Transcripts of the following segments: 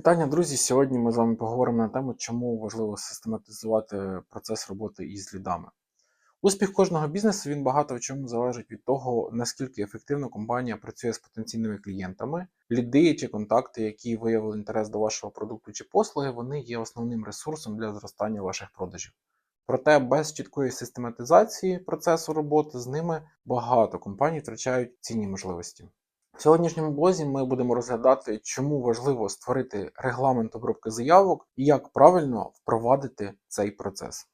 Вітання, друзі! Сьогодні ми з вами поговоримо на тему, чому важливо систематизувати процес роботи із лідами. Успіх кожного бізнесу він багато в чому залежить від того, наскільки ефективно компанія працює з потенційними клієнтами. Ліди чи контакти, які виявили інтерес до вашого продукту чи послуги, вони є основним ресурсом для зростання ваших продажів. Проте без чіткої систематизації процесу роботи з ними багато компаній втрачають цінні можливості. В сьогоднішньому блозі ми будемо розглядати, чому важливо створити регламент обробки заявок і як правильно впровадити цей процес.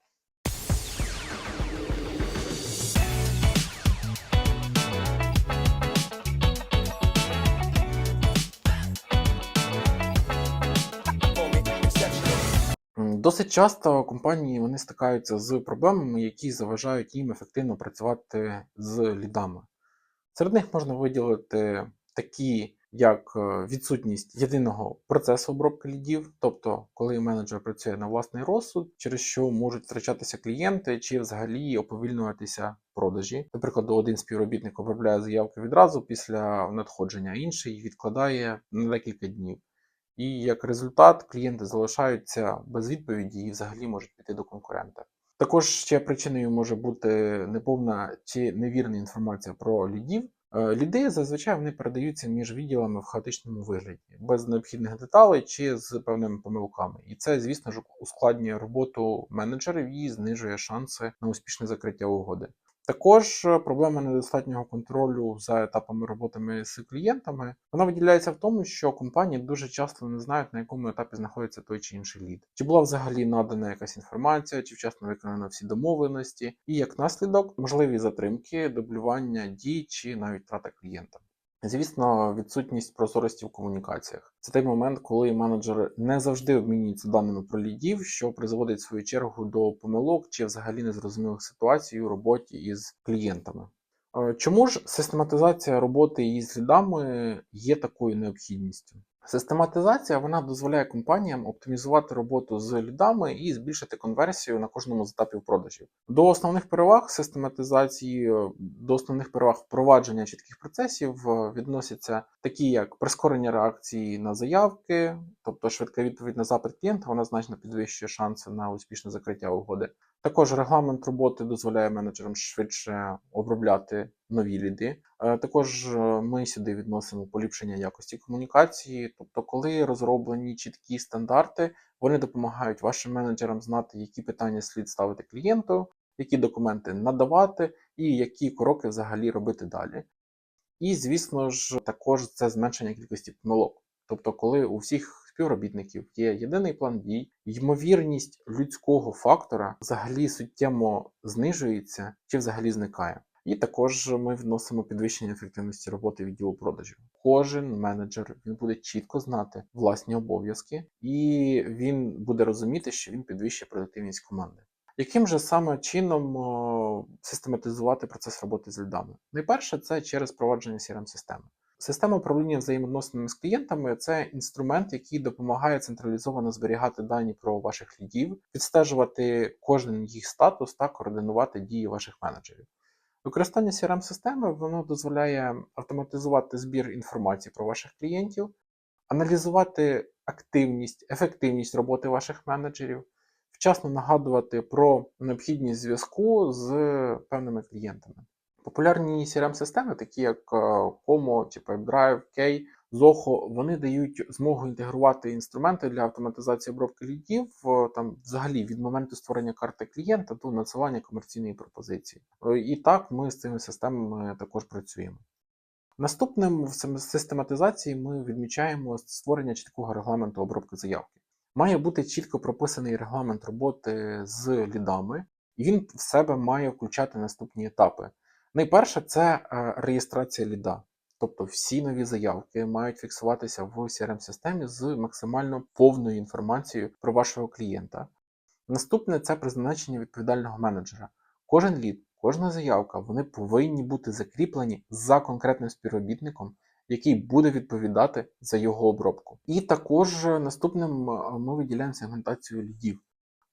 Досить часто компанії вони стикаються з проблемами, які заважають їм ефективно працювати з лідами. Серед них можна виділити такі, як е, відсутність єдиного процесу обробки лідів, тобто коли менеджер працює на власний розсуд, через що можуть втрачатися клієнти чи взагалі оповільнюватися продажі. Наприклад, один співробітник обробляє заявки відразу після надходження, інший відкладає на декілька днів. І як результат клієнти залишаються без відповіді і взагалі можуть піти до конкурента. Також ще причиною може бути неповна чи невірна інформація про лідів. Е, Ліди зазвичай вони передаються між відділами в хаотичному вигляді, без необхідних деталей чи з певними помилками. І це, звісно ж, ускладнює роботу менеджерів і знижує шанси на успішне закриття угоди. Також е, проблема недостатнього контролю за етапами роботи з клієнтами вона виділяється в тому, що компанії дуже часто не знають, на якому етапі знаходиться той чи інший лід. Чи була взагалі надана якась інформація, чи вчасно виконано всі домовленості, і як наслідок можливі затримки, дублювання дій чи навіть втрата клієнта. Звісно, відсутність прозорості в комунікаціях. Це той момент, коли менеджери не завжди обмінюються даними про лідів, що призводить в свою чергу до помилок чи взагалі незрозумілих ситуацій у роботі із клієнтами. Е, Чому ж систематизація роботи із лідами є такою необхідністю? Систематизація вона дозволяє компаніям оптимізувати роботу з лідами і збільшити конверсію на кожному з етапів продажів. До основних переваг систематизації, до основних переваг впровадження чітких процесів е, відносяться такі, як прискорення реакції на заявки, тобто швидка відповідь на запит клієнта, вона значно підвищує шанси на успішне закриття угоди. Також регламент роботи дозволяє менеджерам швидше обробляти нові ліди. Е, Також е, ми сюди відносимо поліпшення якості комунікації, тобто, коли розроблені чіткі стандарти, вони допомагають вашим менеджерам знати, які питання слід ставити клієнту, які документи надавати і які кроки взагалі робити далі. І, звісно ж, також це зменшення кількості помилок. Тобто, коли у всіх співробітників є єдиний план дій, ймовірність людського фактора взагалі суттєво знижується чи взагалі зникає. І також ми вносимо підвищення ефективності роботи відділу продажів. Кожен менеджер він буде чітко знати власні обов'язки, і він буде розуміти, що він підвищує продуктивність команди. Яким же саме чином систематизувати процес роботи з лідами? Найперше, це через впровадження crm системи Система управління взаємовідносинами з клієнтами це інструмент, який допомагає централізовано зберігати дані про ваших лідів, відстежувати кожен їх статус та координувати дії ваших менеджерів. Використання crm системи воно дозволяє автоматизувати збір інформації про ваших клієнтів, аналізувати активність, ефективність роботи ваших менеджерів, вчасно нагадувати про необхідність зв'язку з певними клієнтами. Популярні crm-системи, такі як е, Como, чи PipeDrive, K, Zoho, вони дають змогу інтегрувати інструменти для автоматизації обробки лідів е, там взагалі від моменту створення карти клієнта до надсилання комерційної пропозиції. Е, І так ми з цими системами також працюємо. Наступним в систематизації ми відмічаємо створення чіткого регламенту обробки заявки. Має бути чітко прописаний регламент роботи з лідами, і він в себе має включати наступні етапи. Найперше це е, реєстрація ліда. Тобто всі нові заявки мають фіксуватися в crm системі з максимально повною інформацією про вашого клієнта. Наступне це призначення відповідального менеджера. Кожен лід, кожна заявка, вони повинні бути закріплені за конкретним співробітником, який буде відповідати за його обробку. І також наступним е, ми виділяємо сегментацію лідів.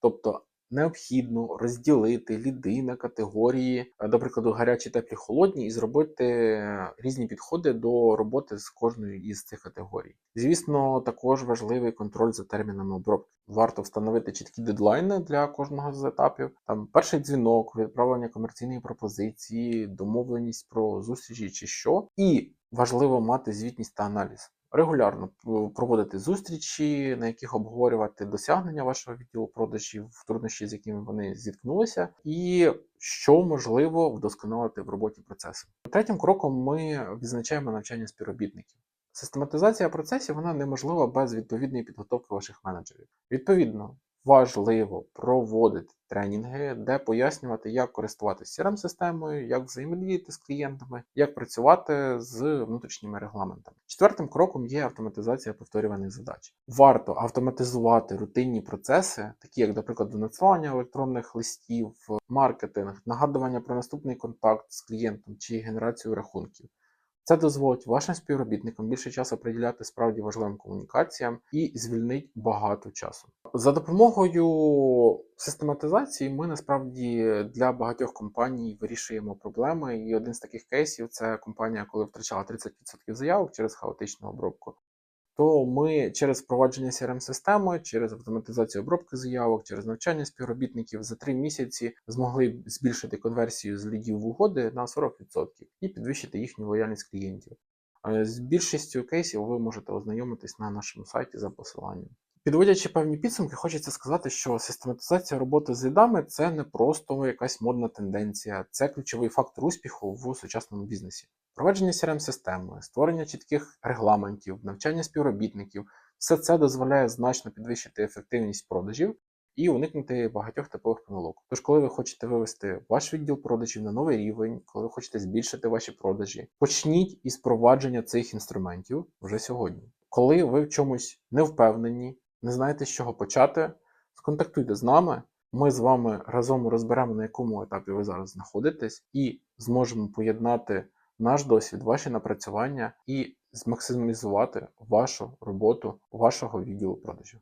Тобто необхідно розділити ліди на категорії, е, до прикладу, гарячі, теплі, холодні, і зробити е, різні підходи до роботи з кожною із цих категорій. Звісно, також важливий контроль за термінами обробки. Варто встановити чіткі дедлайни для кожного з етапів. Там перший дзвінок, відправлення комерційної пропозиції, домовленість про зустрічі чи що. І важливо мати звітність та аналіз. Регулярно проводити зустрічі, на яких обговорювати досягнення вашого відділу продажів, труднощі, з якими вони зіткнулися, і що можливо вдосконалити в роботі процесу. Третім кроком ми відзначаємо навчання співробітників. Систематизація процесів вона неможлива без відповідної підготовки ваших менеджерів. Відповідно, важливо проводити тренінги, де пояснювати, як користуватися crm системою як взаємодіяти з клієнтами, як працювати з внутрішніми регламентами. Четвертим кроком є автоматизація повторюваних задач. Варто автоматизувати рутинні процеси, такі як, до прикладу, надсилання електронних листів, маркетинг, нагадування про наступний контакт з клієнтом чи генерацію рахунків. Це дозволить вашим співробітникам більше часу приділяти справді важливим комунікаціям і звільнить багато часу. За допомогою систематизації ми насправді для багатьох компаній вирішуємо проблеми. І один з таких кейсів це компанія, коли втрачала 30% заявок через хаотичну обробку. То ми через впровадження crm системи через автоматизацію обробки заявок, через навчання співробітників за три місяці змогли збільшити конверсію з лідів в угоди на 40% і підвищити їхню лояльність клієнтів. Е, З більшістю кейсів ви можете ознайомитись на нашому сайті за посиланням. Підводячи певні підсумки, хочеться сказати, що систематизація роботи з лідами це не просто якась модна тенденція, це ключовий фактор успіху в сучасному бізнесі. Провадження crm системи створення чітких регламентів, навчання співробітників все це дозволяє значно підвищити ефективність продажів і уникнути багатьох типових помилок. Тож, коли ви хочете вивести ваш відділ продажів на новий рівень, коли ви хочете збільшити ваші продажі, почніть із провадження цих інструментів вже сьогодні. Коли ви в чомусь не впевнені, не знаєте, з чого почати, сконтактуйте з нами. Ми з вами разом розберемо, на якому етапі ви зараз знаходитесь, і зможемо поєднати наш досвід, ваші напрацювання і змаксимізувати вашу роботу вашого відділу продажів.